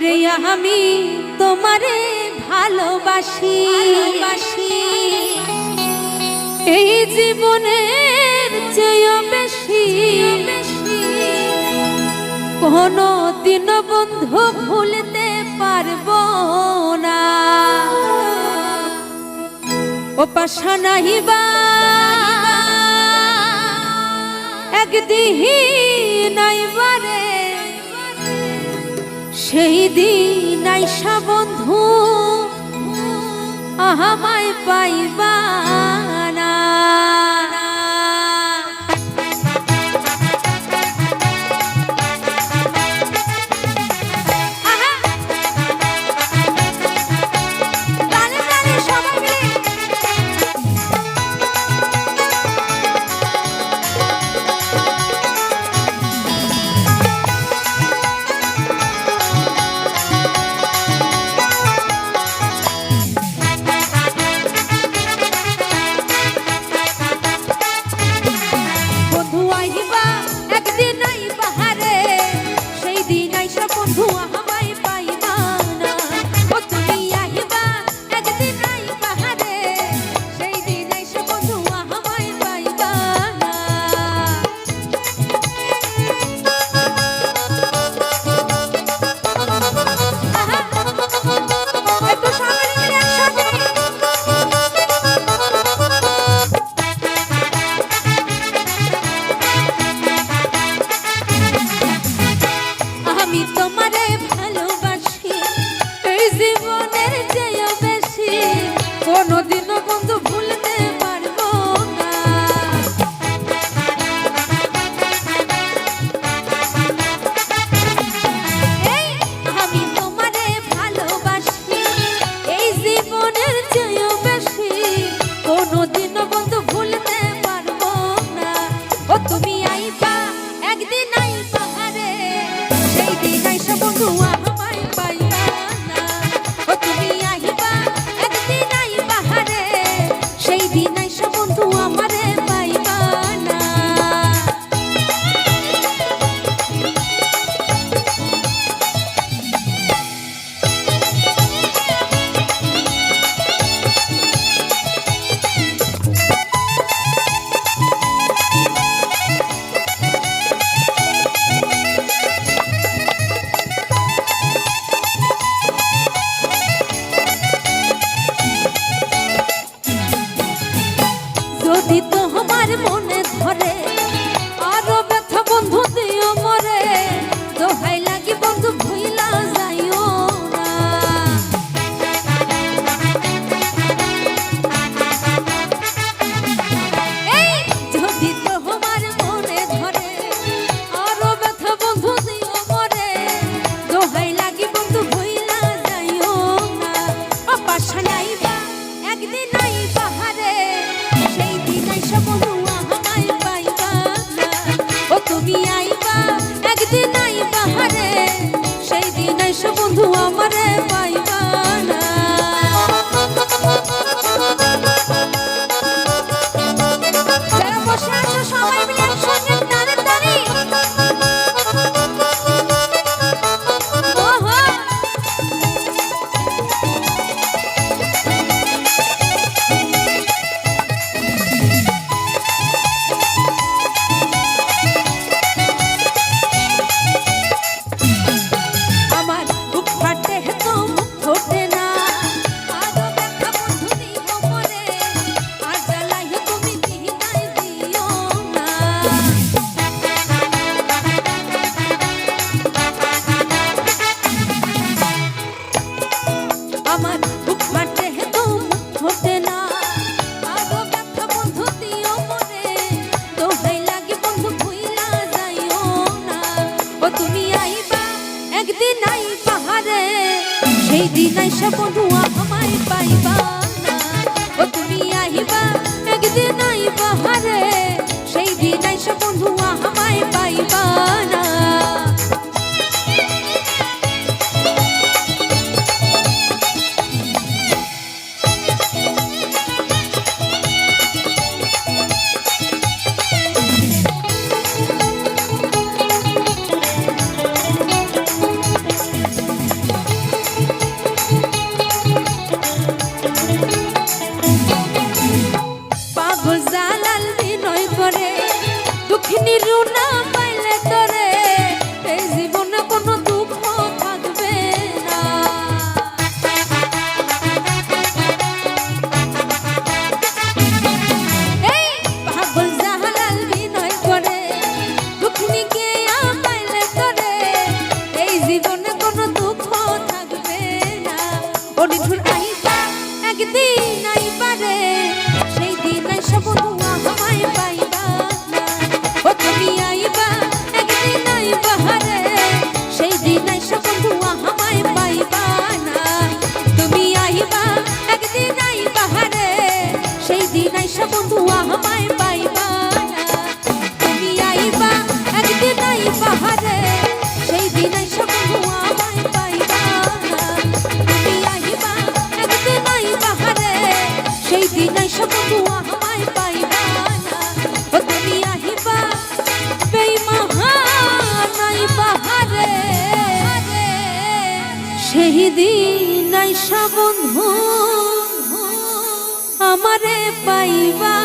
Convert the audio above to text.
করে আমি তোমারে ভালোবাসি। এই জীবনের চেয়ে বেশি। কোনো দিন বন্ধু ভুলতে পারব না। ও পাশা নাহিবা একদিন নাইবারে সেই দিন আইসা বন্ধু আহামায় পাইবা। আইসা বধুয়া আমায় পাইবা না। ও তুমি সেই দিন আইসা বন্ধু আমায় পাইবা তুমি আইবা, একদিন আইবা রে সেই দিন আইসা বন্ধু আমায় পাইবা তুমি আইবা, একদিন আইবা রে সেই দিন আইসা বন্ধু সেই দিন আইসা বন্ধু আমারে পাইবা।